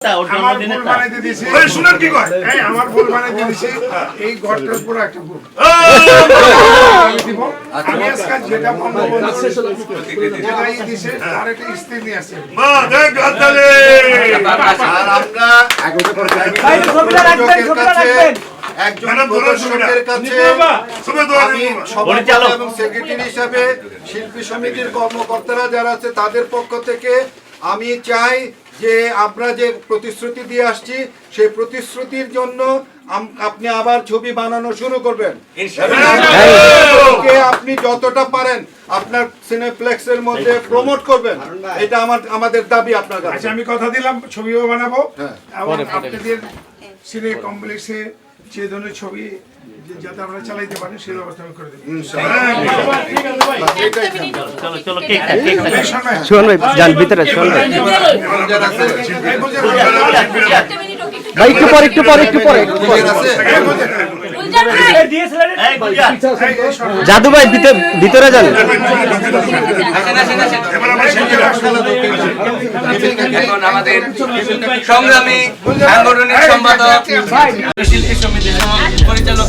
আমার ভুল তা। বানাইতে দিয়েছি ওই শুনেন কি কয়? এই আমার ভুল বানাইতে দিয়েছি এই ঘরটার পুরো একটা ভুল। আমি আজকে যেটা বঙ্গবন্ধু যেটা দিছে তার একটা স্ত্রী নিয়ে আসছে। মা দেখ হাততালি আর আমরা ভাই, ছবিটা রাখবেন, ছবিটা কাছে, রাখবেন। একজন প্রদর্শকের কাছে আমি সভাপতি এবং সেক্রেটারি হিসাবে শিল্পী সমিতির কর্মকর্তারা যারা আছে তাদের পক্ষ থেকে আমি চাই যে আমরা যে প্রতিশ্রুতি দিয়ে আসছি সেই প্রতিশ্রুতির জন্য আপনি আবার ছবি বানানো শুরু করবেন। আপনি যতটা পারেন আপনার সিনেপ্লেক্সের মধ্যে প্রমোট করবেন। এটা আমার আমাদের দাবি আপনার কাছে। আচ্ছা আমি কথা দিলাম ছবিও বানাবো। হ্যাঁ। আপনাদের সিনে কমপ্লেক্সে যে ধরনের ছবি যে- যাতে আমরা চালাইতে পারি সেই ব্যবস্থা আমি করে দেবো। শোন ভাই যান ভিতরে শোন ভাই। ভাই একটু পরে একটু পরে একটু পরে। জাদু ভাই ভিতরে ভিতরে যান এখন আমাদের সংগ্রামী সাংগঠনিক সম্পাদক পরিচালক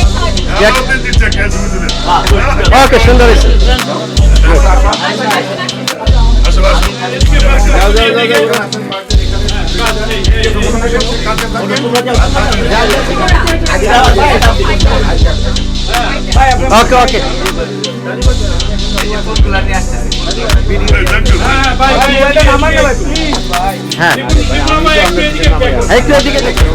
ওকে সুন্দর ওকে ওকে। হ্যাঁ। একটু এদিকে দেখুন।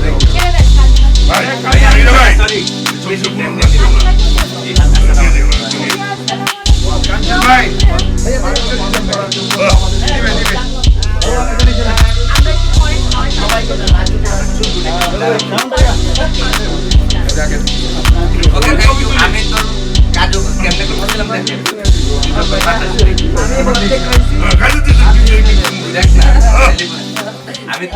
আমি তো কাজু কেমনে করতেছিলাম দেখেন আমি